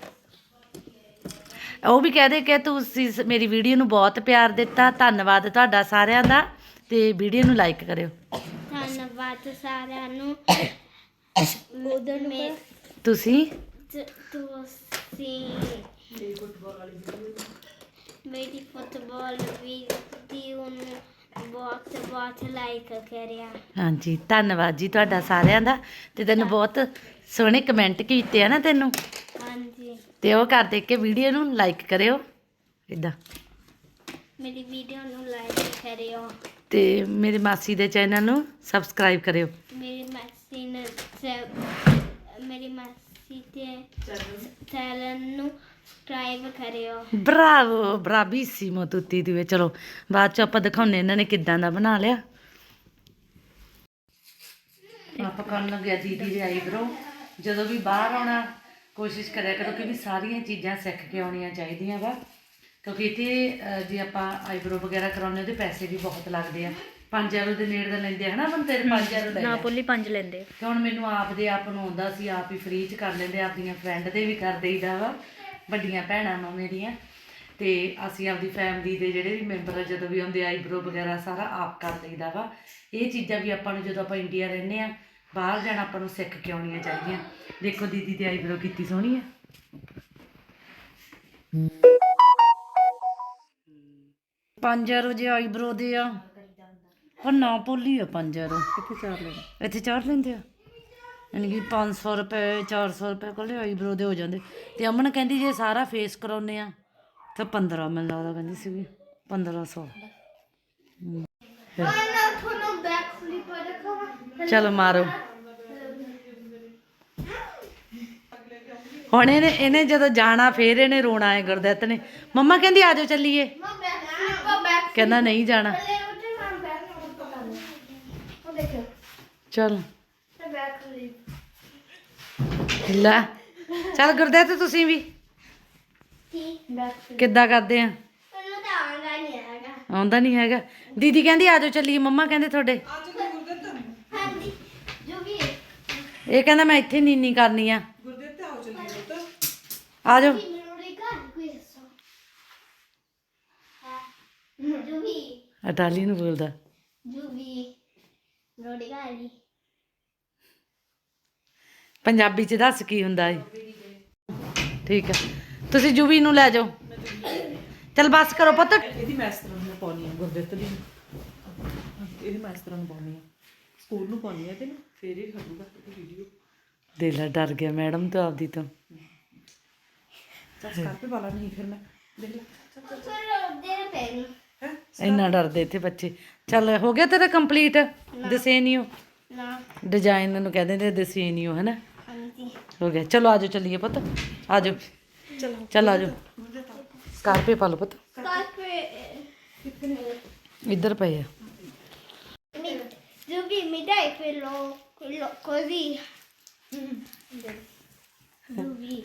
ਉਹ ਵੀ ਕਹਦੇ ਕਿ ਤੁਸੀਂ ਸ- ਮੇਰੀ ਵੀਡੀਓ ਨੂੰ ਬਹੁਤ ਪਿਆਰ ਦਿੱਤਾ ਧੰਨਵਾਦ ਤੁਹਾਡਾ ਸਾਰਿਆਂ ਦਾ ਤੇ ਵੀਡੀਓ ਨੂੰ ਲਾਈਕ ਕਰਿਓ। ਧੰਨਵਾਦ ਸਾਰਿਆਂ ਨੂੰ। ਉਧਰ ਮੈਂ ਤੁਸੀਂ? ਤੁਸੀਂ। ਮੇਰੀ ਫੁੱਟਬਾਲ ਵੀਡੀਓ ਨੂੰ ਬਹੁਤ ਬਹੁਤ ਲਾਈਕ ਕਰਿਆ। ਹਾਂਜੀ ਧੰਨਵਾਦ ਜੀ ਤੁਹਾਡਾ ਸਾਰਿਆਂ ਦਾ ਤੇ ਤੈਨੂੰ ਬਹੁਤ ਸੋਹਣੇ ਕਮੈਂਟ ਕੀਤੇ ਆ ਨਾ ਤੈਨੂੰ। ਹਾਂਜੀ। ਤੇ ਉਹ ਕਰ ਦੇ ਕੇ ਵੀਡੀਓ ਨੂੰ ਲਾਈਕ ਕਰਿਓ। ਇਦਾਂ ਮੇਰੀ ਵੀਡੀਓ ਨੂੰ ਲਾਈਕ ਕਰਿਓ। ਤੇ ਮੇਰੇ ਮਾਸੀ ਦੇ ਚੈਨਲ ਨੂੰ ਸਬਸਕ੍ਰਾਈਬ ਕਰਿਓ। ਮੇਰੀ ਮਾਸੀ ਨੇ ਸਬ- ਮੇਰੀ ਮਾਸੀ ਦੇ ਚੈਨਲ ਨੂੰ ਸਬਸਕ੍ਰਾਈਬ ਕਰਿਓ। ਬਰਾਵੋ ਬਰਾਬੀਸੀਮੋ ਤੁੱਤੀ ਦੀ ਚਲੋ ਬਾਅਦ ਚ ਆਪਾਂ ਦਿਖਾਉਨੇ ਇਹਨਾਂ ਨੇ ਕਿੱਦਾਂ ਦਾ ਬਣਾ ਲਿਆ। ਆਪਾਂ ਕਰਨ ਲੱਗਿਆ ਦੀਦੀ ਦੇ ਆਈਬ੍ਰੋ। ਜਦੋਂ ਵੀ ਬਾਹਰ ਆਉਣਾ ਕੋਸ਼ਿਸ਼ ਕਰਿਆ ਕਰੋ ਕਿ ਵੀ ਸਾਰੀਆਂ ਚੀਜ਼ਾਂ ਸਿੱਖ ਕੇ ਆਉਣੀਆਂ ਚਾਹੀਦੀਆਂ ਵਾ। ਕਿਉਂਕਿ ਇੱਥੇ ਜੇ ਆਪਾਂ ਆਈਬ੍ਰੋ ਵਗੈਰਾ ਕਰਾਉਨੇ ਉਹਦੇ ਪੈਸੇ ਵੀ ਬਹੁਤ ਲੱਗਦੇ ਆ। 5 ਯੂਰੋ ਦੇ ਨੇੜੇ ਦਾ ਲੈਂਦੇ ਆ ਹਨਾ ਬੰਦੇ? 5 ਯੂਰੋ ਲੈ ਨਾ ਲਿਆ। ਪੁੱਲੀ ਪੰਜ ਲੈਂਦੇ ਤੇ ਹੁਣ ਮੈਨੂੰ ਆਪ ਦੇ ਆਪ ਨੂੰ ਆਉਂਦਾ ਸੀ ਆਪ ਹੀ ਫ੍ਰੀ ਚ ਕਰ ਲੈਂਦੇ ਆਪਦੀਆਂ ਫਰੈਂਡ ਦੇ ਵੀ ਕਰ ਦੇਈਦਾ ਵਾ ਵੱਡੀਆਂ ਭੈਣਾਂ ਨੂੰ ਮੇਰੀਆਂ। ਤੇ ਅਸੀਂ ਆਪਦੀ ਫੈਮਿਲੀ ਦੇ ਜਿਹੜੇ ਵੀ ਮੈਂਬਰ ਜਦੋਂ ਵੀ ਆਉਂਦੇ ਆਈਬ੍ਰੋ ਵਗੈਰਾ ਸਾਰਾ ਆਪ ਕਰ ਦੇਈਦਾ ਵਾ। ਇਹ ਚੀਜ਼ਾਂ ਵੀ ਆਪਾਂ ਨੂੰ ਜਦੋਂ ਆਪਾਂ ਇੰਡੀਆ ਰਹਿੰਦੇ ਆ ਬਾਹਰ ਜਾਣਾ ਆਪਾਂ ਨੂੰ ਸਿੱਖ ਕੇ ਆਉਣੀਆਂ ਚਾਹੀਦੀਆਂ। ਦੇਖੋ ਦੀਦੀ ਤੇ ਆਈਬ੍ਰੋ ਕੀਤੀ ਸੋਹਣੀ ਆ? ਪੰਜ ਯੂਰੋ ਜੇ ਆਈਬ੍ਰੋ ਦੇ ਆ। ਪਰ ਨਾ ਭੁੱਲੀ ਆ ਪੰਜ ਯੂਰੋ ਕਿੱਥੇ ਚਾਰ ਲੈਣੇ ਇੱਥੇ ਚਾਰ ਲੈਂਦੇ ਆ। ਯਾਨੀ ਕਿ 500 ਰੁਪਏ 400 ਰੁਪਏ ਕੋਲੇ ਆਈਬ੍ਰੋ ਦੇ ਹੋ ਜਾਂਦੇ। ਤੇ ਅਮਨ ਕਹਿੰਦੀ ਜੇ ਸਾਰਾ ਫੇਸ ਕਰਾਉਨੇ ਆ ਤਾਂ 15 ਮੈਨੂੰ ਲੱਗਦਾ ਕਹਿੰਦੀ ਸੀ। 1500 ਚਲੋ ਮਾਰੋ। ਹੁਣ ਇਹਨੇ ਇਹਨੇ ਜਦੋਂ ਜਾਣਾ ਫੇਰ ਇਹਨੇ ਰੋਣਾ ਹੈ ਗੁਰਦੱਤ ਨੇ। ਮੰਮਾ ਕਹਿੰਦੀ ਆਜੋ ਚੱਲੀਏ। ਕਹਿੰਦਾ ਨਹੀਂ ਜਾਣਾ। ਚਲ। ਲੈ। ਚੱਲ ਗੁਰਦੇਵ ਤੁਸੀਂ ਵੀ। ਕਿੱਦਾਂ ਕਰਦੇ ਆ? ਮੈਨੂੰ ਤਾਂ ਆਉਂਦਾ ਨਹੀਂ ਹੈਗਾ। ਆਉਂਦਾ ਨਹੀਂ ਹੈਗਾ। ਦੀਦੀ ਕਹਿੰਦੀ ਆਜੋ ਚੱਲੀਏ। ਮੰਮਾ ਕਹਿੰਦੇ ਤੁਹਾਡੇ ਹਾਂਜੀ ਜੋ ਵੀ ਇਹ ਕਹਿੰਦਾ ਮੈਂ ਇੱਥੇ ਨੀਨੀ ਕਰਨੀ ਆ। ਗੁਰਦੇਵ ਤੇ ਆਓ ਚੱਲੀਏ ਪੁੱਤ। ਆ ਜਾਓ। Giuvi, ਇਟਾਲੀ ਨੂੰ ਬੋਲਦਾ। ricordi? ਪੰਜਾਬੀ ਚ ਦੱਸ ਕੀ ਹੁੰਦਾ ਏ। ਠੀਕ ਹੈ ਤੁਸੀਂ ਜੁਬੀ ਨੂੰ ਲੈ ਜਾਓ। ਚਲ ਬਸ ਕਰੋ ਪੁੱਤ। ਇਹਦੀ ਮੈਂ ਇਸ ਤਰ੍ਹਾਂ ਨੂੰ ਪਾਉਣੀ ਆ ਗੁਰਦੇਵ ਦੀ। ਇਹਦੀ ਮੈਂ ਇਸ ਤਰ੍ਹਾਂ ਨੂੰ ਪਾਉਣੀ ਆ। ਸਕੂਲ ਨੂੰ ਪਾਉਣੀ ਆ ਤੇ ਫੇਰ ਇਹ ਖੜੂਗਾ ਇਹ ਵੀਡੀਓ ਦਿਲ ਡਰ ਗਿਆ ਮੈਡਮ ਤੋਂ ਆਪਦੀ ਤੋਂ। ਚੱਲ ਸਕਾਰਪੇ ਵਾਲਾ ਨਹੀਂ ਫਿਰ ਮੈਂ ਦੇਖ ਲੈ. ਹੈ? ਇੰਨਾ ਡਰਦੇ ਇੱਥੇ ਬੱਚੇ। ਚੱਲ ਹੋ ਗਿਆ ਤੇਰਾ ਕੰਪਲੀਟ ਦਸੇਨੀਓ? No, ਡਿਜ਼ਾਈਨ ਨੂੰ ਕਹਿੰਦੇ ਨੇ ਦਸੇਨੀਓ ਹੈ ਨਾ anzi. ਹੋ ਗਿਆ। ਚਲੋ ਆਜੋ ਚੱਲੀਏ ਪੁੱਤ। ਆਜੋ। ਚਲੋ ਚੱਲ ਆਜੋ। ਸਕਾਰਪੇ ਪਾ ਲਓ ਪੁੱਤ। Scarpe. ਇੱਧਰ ਪਏ ਆ। Mi dai quello, quello così? Giuvi.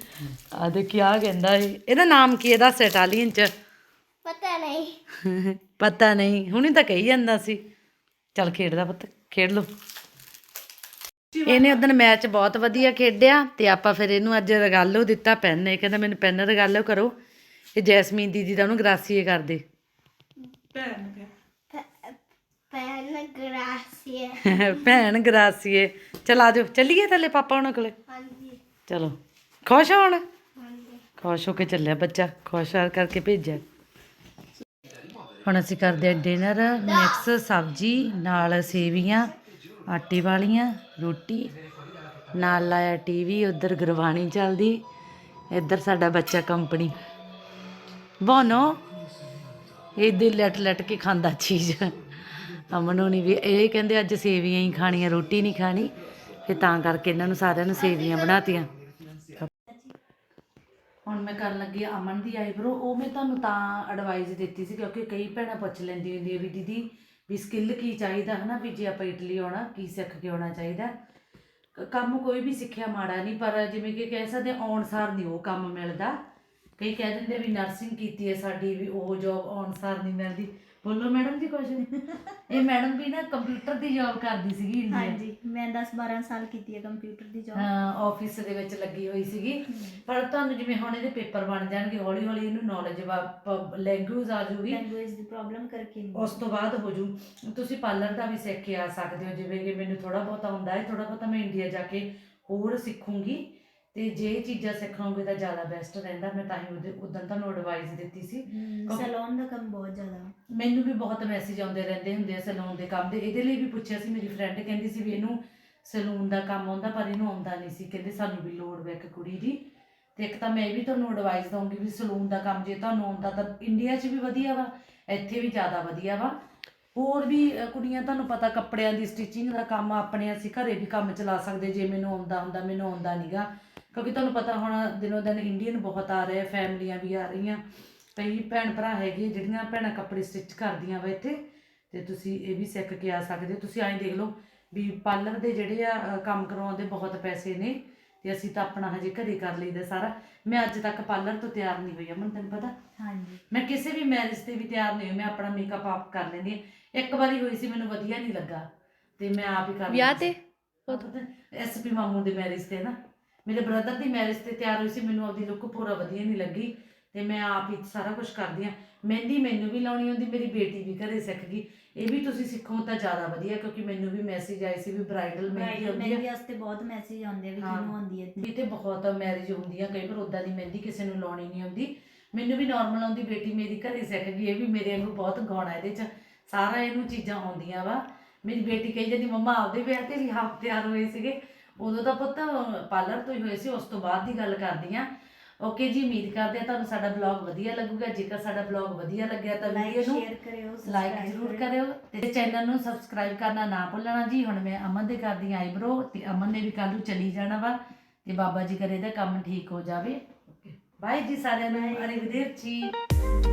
ਆ ਦੇ ਕੀ ਆ ਕਹਿੰਦਾ ਏ ਇਹਦਾ ਨਾਮ ਕੀ ਹੈ ਦੱਸ ਇਟਾਲੀਅਨ ਚ Pata lei. ਪਤਾ ਨਹੀਂ ਹੁਣੀ ਤਾਂ ਕਹੀ ਜਾਂਦਾ ਸੀ ਚੱਲ ਖੇਡਦਾ ਪੁੱਤ ਖੇਡ ਇਹਨੇ ਉਦੋਂ ਮੈਚ ਬਹੁਤ ਵਧੀਆ ਖੇਡਿਆ ਤੇ ਆਪਾਂ ਫਿਰ ਇਹਨੂੰ ਅੱਜ ਰਗਾਲੋ ਦਿੱਤਾ ਪੈਨ ਇਹ ਕਹਿੰਦਾ ਮੈਨੂੰ ਪੈਨ ਰਗਾਲੋ ਕਰੋ ਇਹ ਜੈਸਮੀਨ ਦੀਦੀ ਦਾ ਉਹਨੂੰ ਗਰਾਸੀਏ ਕਰਦੇ ਭੈਣ ਕਿਹਾ ਭੈਣ ਗਰਾਸੀਏ। ਚਲ ਆਜੋ ਚੱਲੀਏ ਥੱਲੇ ਪਾਪਾ ਉਹਨਾਂ ਕੋਲੇ। Anzi, ਚਲੋ। ਖੁਸ਼ ਹੋਣ? anzi. ਖੁਸ਼ ਹੋ ਕੇ ਚੱਲਿਆ ਬੱਚਾ। ਖੁਸ਼ ਹੋ ਕਰਕੇ ਭੇਜਿਆ। ਹੁਣ ਅਸੀਂ ਕਰਦੇ ਆ ਡਿਨਰ ਮਿਕਸ ਸਬਜ਼ੀ ਨਾਲ ਸੇਵੀਆਂ ਆਟੇ ਵਾਲੀਆਂ ਰੋਟੀ। ਨਾਲ ਲਾਇਆ ਟੀਵੀ ਉਧਰ ਗੁਰਬਾਣੀ ਚੱਲਦੀ। ਇੱਧਰ ਸਾਡਾ ਬੱਚਾ ਕੰਪਨੀ। ਬੋਨੋ ਇਹ ਦਿਲ ਲਟ ਲਟ ਕੇ ਖਾਂਦਾ ਚੀਜ਼। ਅਮਨ ਹੋਣੀ ਵੀ, ਇਹ ਕਹਿੰਦੇ ਅੱਜ ਸੇਵੀਆਂ ਹੀ ਖਾਣੀਆਂ, ਰੋਟੀ ਨਹੀਂ ਖਾਣੀ। ਤੇ ਤਾਂ ਕਰਕੇ ਇਹਨਾਂ ਨੂੰ ਸਾਰਿਆਂ ਨੂੰ ਸੇਵੀਆਂ ਬਣਾਤੀਆਂ। ਹੁਣ ਮੈਂ ਕਰਨ ਲੱਗੀ ਆ ਅਮਨ ਦੀ ਆਈਬ੍ਰੋ। ਉਹ ਮੈਂ ਤੁਹਾਨੂੰ ਤਾਂ ਐਡਵਾਈਸ ਦਿੱਤੀ ਸੀ, ਕਿਉਂਕਿ ਕਈ ਭੈਣਾਂ ਪੁੱਛ ਲੈਂਦੀ ਹੁੰਦੀ ਆ ਵੀ ਦੀਦੀ, ਵੀ ਸਕਿੱਲ ਕੀ ਚਾਹੀਦਾ, ਹਨਾ? ਵੀ ਜੇ ਆਪਾਂ ਇਟਲੀ ਆਉਣਾ, ਕੀ ਸਿੱਖ ਕੇ ਆਉਣਾ ਚਾਹੀਦਾ? ਕੰਮ ਕੋਈ ਵੀ ਸਿੱਖਿਆ ਮਾੜਾ ਨਹੀਂ ਪਰ ਜਿਵੇਂ ਕਿ ਕਹਿ ਸਕਦੇ ਆਉਣ ਨਹੀਂ ਉਹ ਕੰਮ ਮਿਲਦਾ। ਕਈ ਕਹਿ ਦਿੰਦੇ ਵੀ ਨਰਸਿੰਗ ਕੀਤੀ ਹੈ ਸਾਡੀ, ਵੀ ਉਹ ਜੌਬ ਆਉਣ ਨਹੀਂ ਮਿਲਦੀ। ਬੋਲੋ ਮੈਡਮ ਜੀ ਕੁਝ ਇਹ ਮੈਡਮ ਵੀ ਨਾ ਕੰਪਿਊਟਰ ਦੀ ਜੌਬ ਕਰਦੀ ਸੀਗੀ ਇੰਡੀਆ ਹਾਂਜੀ ਮੈਂ 10 12 ਸਾਲ ਕੀਤੀ ਹੈ ਕੰਪਿਊਟਰ ਦੀ ਜੌਬ ਹਾਂ ਆਫਿਸ ਦੇ ਵਿੱਚ ਲੱਗੀ ਹੋਈ ਸੀਗੀ। ਪਰ ਤੁਹਾਨੂੰ ਜਿਵੇਂ ਹੁਣ ਇਹਦੇ ਪੇਪਰ ਬਣ ਜਾਣਗੇ ਹੌਲੀ ਹੌਲੀ ਇਹਨੂੰ ਨੌਲੇਜ ਲੈਂਗੁਏਜ ਆ ਜਾਊਗੀ ਲੈਂਗੁਏਜ ਦੀ ਪ੍ਰੋਬਲਮ ਕਰਕੇ। ਉਸ ਤੋਂ ਬਾਅਦ ਹੋ ਜੂ। ਤੁਸੀਂ ਪਾਰਲਰ ਦਾ ਵੀ ਸਿੱਖ ਕੇ ਆ ਸਕਦੇ ਹੋ ਜਿਵੇਂ ਕਿ ਮੈਨੂੰ ਥੋੜਾ ਬਹੁਤਾ ਹੁੰਦਾ ਹੈ ਥੋੜਾ ਬਹੁਤਾ ਮੈਂ ਇੰਡੀਆ ਜਾ ਕੇ ਹੋਰ ਸਿੱਖੂੰਗੀ। ਤੇ ਜੇ ਚੀਜ਼ਾਂ ਸਿੱਖੋਗੇ ਤਾਂ ਜ਼ਿਆਦਾ ਬੈਸਟ ਰਹਿੰਦਾ ਮੈਂ ਤਾਂ ਹੀ ਉਹਦੇ ਉਦੋਂ ਤੁਹਾਨੂੰ ਐਡਵਾਈਸ ਦਿੱਤੀ ਸੀ। ਸੈਲੂਨ ਦਾ ਕੰਮ ਬਹੁਤ ਜ਼ਿਆਦਾ। ਮੈਨੂੰ ਵੀ ਬਹੁਤ ਮੈਸੇਜ ਆਉਂਦੇ ਰਹਿੰਦੇ ਹੁੰਦੇ ਆ ਸੈਲੂਨ ਦੇ ਕੰਮ ਦੇ। ਇਹਦੇ ਲਈ ਵੀ ਪੁੱਛਿਆ ਸੀ ਮੇਰੀ ਫਰੈਂਡ ਕਹਿੰਦੀ ਸੀ ਵੀ ਇਹਨੂੰ ਸੈਲੂਨ ਦਾ ਕੰਮ ਆਉਂਦਾ ਪਰ ਇਹਨੂੰ ਆਉਂਦਾ ਨਹੀਂ ਸੀ। ਕਹਿੰਦੇ ਸਾਨੂੰ ਵੀ ਲੋੜ ਵੇ ਇੱਕ ਕੁੜੀ ਦੀ। ਤੇ ਇੱਕ ਤਾਂ ਮੈਂ ਇਹ ਵੀ ਤੁਹਾਨੂੰ ਐਡਵਾਈਸ ਦਊਂਗੀ ਵੀ ਸੈਲੂਨ ਦਾ ਕੰਮ ਜੇ ਤੁਹਾਨੂੰ ਆਉਂਦਾ ਤਾਂ ਇੰਡੀਆ 'ਚ ਵੀ ਵਧੀਆ ਵਾ ਇੱਥੇ ਵੀ ਜ਼ਿਆਦਾ ਵਧੀਆ ਵਾ। ਹੋਰ ਵੀ ਕੁੜੀਆਂ ਤੁਹਾਨੂੰ ਪਤਾ ਕੱਪੜਿਆਂ ਦੀ ਸਟਿਚਿੰਗ ਦਾ ਕੰਮ ਆਪਣੇ ਅਸੀਂ ਘਰੇ ਵੀ ਕੰਮ ਚਲਾ ਸਕਦੇ ਜੇ ਮੈਨੂੰ ਆਉਂਦਾ ਹੁੰਦਾ ਮੈਨੂੰ ਆਉਂਦਾ ਨਹੀਂਗਾ ਕਿਉਂਕਿ ਤੁਹਾਨੂੰ ਪਤਾ ਹੁਣ ਦਿਨੋਂ ਦਿਨ ਇੰਡੀਅਨ ਬਹੁਤ ਆ ਰਹੇ ਫੈਮਲੀਆਂ ਵੀ ਆ ਰਹੀਆਂ। ਕਈ ਭੈਣ ਭਰਾ ਹੈਗੇ ਜਿਹੜੀਆਂ ਭੈਣਾਂ ਕੱਪੜੇ ਸਟਿਚ ਕਰਦੀਆਂ ਵਾ ਇੱਥੇ ਤੇ ਤੁਸੀਂ ਇਹ ਵੀ ਸਿੱਖ ਕੇ ਆ ਸਕਦੇ ਹੋ। ਤੁਸੀਂ ਐਂ ਦੇਖ ਲਓ ਵੀ ਪਾਰਲਰ ਦੇ ਜਿਹੜੇ ਆ ਕੰਮ ਕਰਵਾਉਂਦੇ ਬਹੁਤ ਪੈਸੇ ਨੇ ਤੇ ਅਸੀਂ ਤਾਂ ਆਪਣਾ ਹਜੇ ਘਰੇ ਕਰ ਲਈਦਾ ਸਾਰਾ। ਮੈਂ ਅੱਜ ਤੱਕ ਪਾਰਲਰ ਤੋਂ ਤਿਆਰ ਨਹੀਂ ਹੋਈ ਅਮਨ ਤੈਨੂੰ ਪਤਾ। ਹਾਂਜੀ। ਮੈਂ ਕਿਸੇ ਵੀ ਮੈਰਿਜ ਤੇ ਵੀ ਤਿਆਰ ਨਹੀਂ ਹੋਈ ਮੈਂ ਆਪਣਾ ਮੇਕਅਪ ਆਪ ਕਰ ਲੈਂਦੀ ਹਾਂ ਇੱਕ ਵਾਰੀ ਹੋਈ ਸੀ ਮੈਨੂੰ ਵਧੀਆ ਨਹੀਂ ਲੱਗਾ ਤੇ ਮੈਂ ਆਪ ਹੀ ਕਰ ਵਿਆਹ ਤੇ? ਐਸਪੀ ਮਾਮੂ ਦੀ ਮੈਰਿਜ ਤੇ ਨਾ। ਮੇਰੇ ਬ੍ਰਦਰ ਦੀ ਮੈਰਿਜ ਤੇ ਤਿਆਰ ਹੋਈ ਸੀ ਮੈਨੂੰ ਆਪਦੀ ਲੁੱਕ ਪੂਰਾ ਵਧੀਆ ਨਹੀਂ ਲੱਗੀ ਤੇ ਮੈਂ ਆਪ ਹੀ ਸਾਰਾ ਕੁਝ ਕਰਦੀ ਆ ਮਹਿੰਦੀ ਮੈਨੂੰ ਵੀ ਲਾਉਣੀ ਹੁੰਦੀ ਮੇਰੀ ਬੇਟੀ ਵੀ ਘਰੇ ਸਿੱਖ ਗਈ। ਇਹ ਵੀ ਤੁਸੀਂ ਸਿੱਖੋ ਤਾਂ ਜ਼ਿਆਦਾ ਵਧੀਆ ਕਿਉਂਕਿ ਮੈਨੂੰ ਵੀ ਮੈਸੇਜ ਆਏ ਸੀ ਵੀ ਬ੍ਰਾਈਡਲ ਮਹਿੰਦੀ ਆਉਂਦੀ ਮਹਿੰਦੀ ਆ ਵਾਸਤੇ ਬਹੁਤ ਮੈਸੇਜ ਆਉਂਦੇ ਆ ਵੀ ਹਾਂ। ਕਿਹਨੂੰ ਆਉਂਦੀ ਹੈ ਇੱਥੇ। ਬਹੁਤ ਮੈਰਿਜ ਹੁੰਦੀਆਂ ਕਈ ਵਾਰ ਉਦਾਂ ਦੀ ਮਹਿੰਦੀ ਕਿਸੇ ਨੂੰ ਲਾਉਣੀ ਨਹੀਂ ਆਉਂਦੀ। ਮੈਨੂੰ ਵੀ ਨਾਰਮਲ ਆਉਂਦੀ ਬੇਟੀ ਮੇਰੀ ਘਰੇ ਸਿੱਖ ਗਈ ਇਹ ਵੀ ਮੇਰੇ ਵਾਂਗੂ ਬਹੁਤ ਗਾਉਣਾ ਇਹਦੇ ਚ। ਸਾਰਾ ਇਹਨੂੰ ਚੀਜ਼ਾਂ ਆਉਂਦੀਆਂ ਵਾ। ਮੇਰੀ ਬੇਟੀ ਕਹੀ ਜਾਂਦੀ ਮੰਮਾ ਆਪਦੇ ਵਿਆਹ ਤੇ ਵੀ ਆਪ ਤਿਆਰ ਹੋਏ ਸੀਗੇ। ਉਦੋਂ ਤਾਂ ਪੁੱਤ ਪਾਰਲਰ ਤੋਂ ਹੀ ਹੋਏ ਸੀ ਉਸ ਤੋਂ ਬਾਅਦ ਦੀ ਗੱਲ ਕਰਦੀ ਆ। ਓਕੇ ਜੀ ਉਮੀਦ ਕਰਦੇ ਆ ਤੁਹਾਨੂੰ ਸਾਡਾ ਬਲੌਗ ਵਧੀਆ ਲੱਗੂਗਾ। ਜੇਕਰ ਸਾਡਾ ਬਲੌਗ ਵਧੀਆ ਲੱਗਿਆ ਤਾਂ ਵੀਡੀਓ ਨੂੰ ਸ਼ੇਅਰ ਕਰਿਓ ਲਾਈਕ ਜ਼ਰੂਰ ਕਰਿਓ। ਕਰਿਓ ਤੇ ਚੈਨਲ ਨੂੰ ਸਬਸਕ੍ਰਾਈਬ ਕਰਨਾ ਨਾ ਭੁੱਲਣਾ ਜੀ। ਹੁਣ ਮੈਂ ਅਮਨ ਦੇ ਕਰਦੀ ਆਈਬ੍ਰੋ ਤੇ ਅਮਨ ਨੇ ਵੀ ਕੱਲ ਨੂੰ ਚਲੀ ਜਾਣਾ ਵਾ ਤੇ ਬਾਬਾ ਜੀ ਕਰੇ ਦਾ ਕੰਮ ਠੀਕ ਹੋ ਜਾਵੇ। ਬਾਏ ਜੀ ਸਾਰਿਆਂ ਨੂੰ। ਅਰੇ ਵਿਦੇਵ ਜੀ।